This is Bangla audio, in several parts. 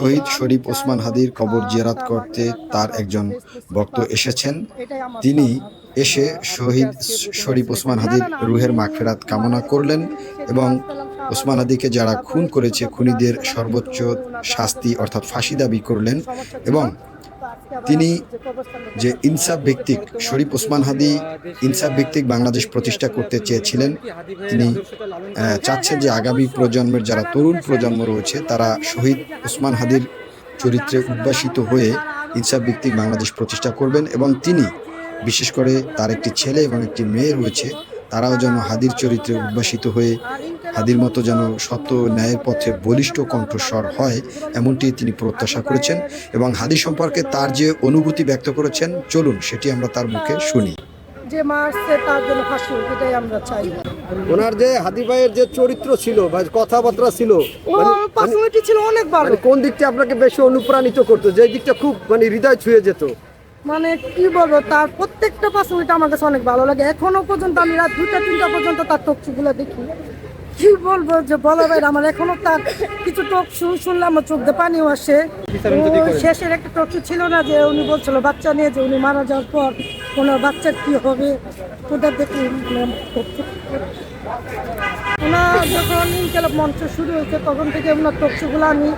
শহীদ শরীফ ওসমান হাদির কবর জিয়ারাত করতে তার একজন ভক্ত এসেছেন। তিনি এসে শহীদ শরীফ ওসমান হাদির রুহের মাখেরাত কামনা করলেন এবং ওসমান হাদিকে যারা খুন করেছে, খুনিদের সর্বোচ্চ শাস্তি অর্থাৎ ফাঁসি দাবি করলেন এবং তিনি যে ইনসাফ ভিত্তিক শরীফ ওসমান হাদি ইনসাফ ভিত্তিক বাংলাদেশ প্রতিষ্ঠা করতে চেয়েছিলেন, তিনি চাচ্ছেন যে আগামী প্রজন্মের যারা তরুণ প্রজন্ম রয়েছে, তারা শহীদ ওসমান হাদির চরিত্রে উদ্ভাসিত হয়ে ইনসাফ ভিত্তিক বাংলাদেশ প্রতিষ্ঠা করবেন এবং তিনি, বিশেষ করে তার একটি ছেলে এবং একটি মেয়ে রয়েছে তারাও যেন হাদির চরিত্রে উদ্ভাসিত হয়ে হাদির মতো যেন সত্য ন্যায়ের পথে বলিষ্ঠ কণ্ঠস্বর হয় এমনটি তিনি প্রত্যাশা করেছেন এবং হাদি সম্পর্কে তার যে অনুভূতি ব্যক্ত করেছেন চলুন সেটি আমরা তার মুখে শুনি। যে মারছে তার জন্য ফাঁসি এটাই আমরা চাই। ওনার যে হাদি ভাইয়ের যে চরিত্র ছিল বা কথাবার্তা ছিল মানে- মানে- পার্সোনালিটি ছিল অনেক ভালো। মানে কোন দিকটা আপনাকে বেশি অনুপ্রাণিত করতো? যে দিকটা খুব মানে হৃদয় ছুঁয়ে যেত? মানে কি বলব তার প্রত্যেকটা পার্সোনালিটি আমার কাছে অনেক ভালো লাগে। এখনও পর্যন্ত আমি রাত দুটা তিনটা পর্যন্ত তার টকশুগুলো দেখি। কি বলব যে বলা বাইরে আমার এখনও তার কিছু টকশু শুনলে আমার চোখ দিয়ে পানিও আসে। শেষের একটা টকশু ছিল না যে উনি বলছিল বাচ্চা নিয়ে যে উনি মারা যাওয়ার পর ওনার বাচ্চার কি হবে? ওটা দেখে ওনার যখন ইনকেলাব মঞ্চ শুরু হয়েছে তখন থেকে ওনার টকশুগুলো আমি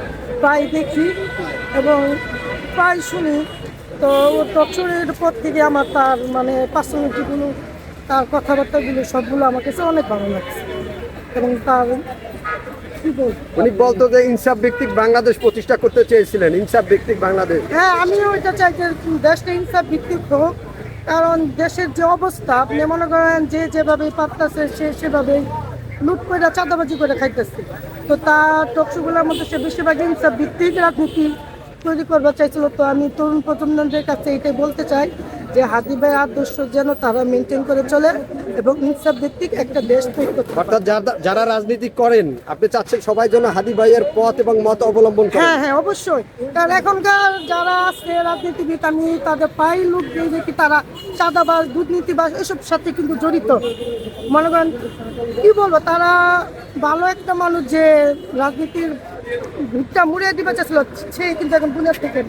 প্রায় দেখি এবং প্রায় শুনি। তো ওর টকশুরের পর থেকে আমার তার মানে পার্সোনালিটিগুলো তার কথাবার্তাগুলো সবগুলো আমার কাছে অনেক ভালো লাগছে। এবং তার উনি বলতো যে ইনসাফ ভিত্তিক বাংলাদেশ প্রতিষ্ঠা করতে চেয়েছিলেন ইনসাফ ভিত্তিক বাংলাদেশ। হ্যাঁ আমিও এটা চাই যে দেশটা ইনসাফ ভিত্তিক হোক কারণ দেশের যে অবস্থা আপনি মনে করেন যে যেভাবে পারতেছে সে সেভাবে লুট করে চাঁদাবাজি করে খাইতেছে। তো তার টকশুগুলোর মধ্যে সে বেশিরভাগ ইনসাফ ভিত্তিক রাজনীতি। তৈরি করবার চাইছিল তো আমি তরুণ প্রজন্মদের কাছে এটাই বলতে চাই যে ভাই আদর্শ যেন তারা মেনটেন করে চলে এবং ইনসাফ ভিত্তিক একটা দেশ তৈরি করতে অর্থাৎ যারা- যারা রাজনীতি করেন আপনি চাচ্ছেন সবাই যেন হাদি ভাইয়ের পথ এবং মত অবলম্বন করেন হ্যাঁ হ্যাঁ অবশ্যই। কারণ এখনকার যারা আছে রাজনীতিবিদ আমি তাদের পাই লোক দিয়ে দেখি তারা চাঁদাবাজ দুর্নীতিবাজ এসব সাথে কিন্তু জড়িত। মনে করেন কি বলব তারা ভালো একটা মানুষ যে রাজনীতির ভিতটা মুড়িয়ে দিতে চাচ্ছিল সে কিন্তু এখন দুনিয়ার থেকে।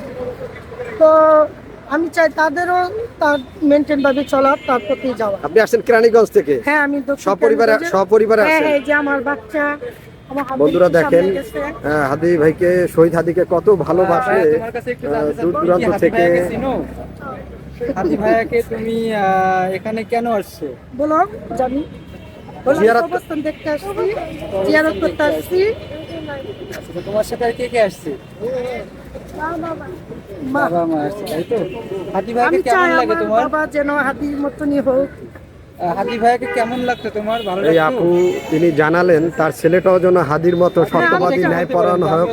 তো আমি চাই তাদেরও তার মেনটেন ভাবে চলা তার প্রতি যাওয়া আপনি আসছেন কেরানীগঞ্জ থেকে? হ্যাঁ আমি সপরিবারে সপরিবারে হ্যাঁ হ্যাঁ এই যে আমার বাচ্চা বন্ধুরা দেখেন হাদি ভাইকে শহীদ হাদিকে কত ভালোবাসে চাবো, দূর তুমি দূরান্ত থেকে হাদি ভাইয়াকে তুমি আহ, এখানে কেন আসছো? বলো জানি। বলো জিয়ারত- দেখতে আসছি জিয়ারত করতে আসছি। তোমার সাথে আর কে কে আসছে? বাবা মা আসছে তাই তো? ভাইয়াকে চাই কেমন লাগে তোমার? বাবা যেন হাতির মতনই হোক। হাদি ভাইয়াকে কেমন লাগতো তোমার? ভালো এই আপু তিনি জানালেন তার ছেলেটাও যেন হাদির মতো সত্যবাদী আমি ন্যায় পরায়ণ হোক।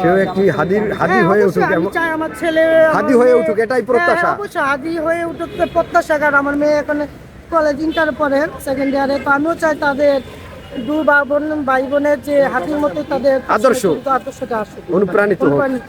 সেও একটি হাদির হাদি হ্যাঁ, হয়ে উঠুক চাই আমার ছেলে হাদি হয়ে উঠুক, এটাই প্রত্যাশা। হ্যাঁ, অবশ্যই হাদি হয়ে উঠুক তো প্রত্যাশা কারণ আমার মেয়ে এখন কলেজ ইন্টার পরে সেকেন্ড ইয়ারে তো আমিও চাই তাদের দু বা বোন ভাই বোনের যে হাতির মতো তাদের আদর্শ। আদর্শটা আসে। অনুপ্রাণিত অনুপ্রাণিত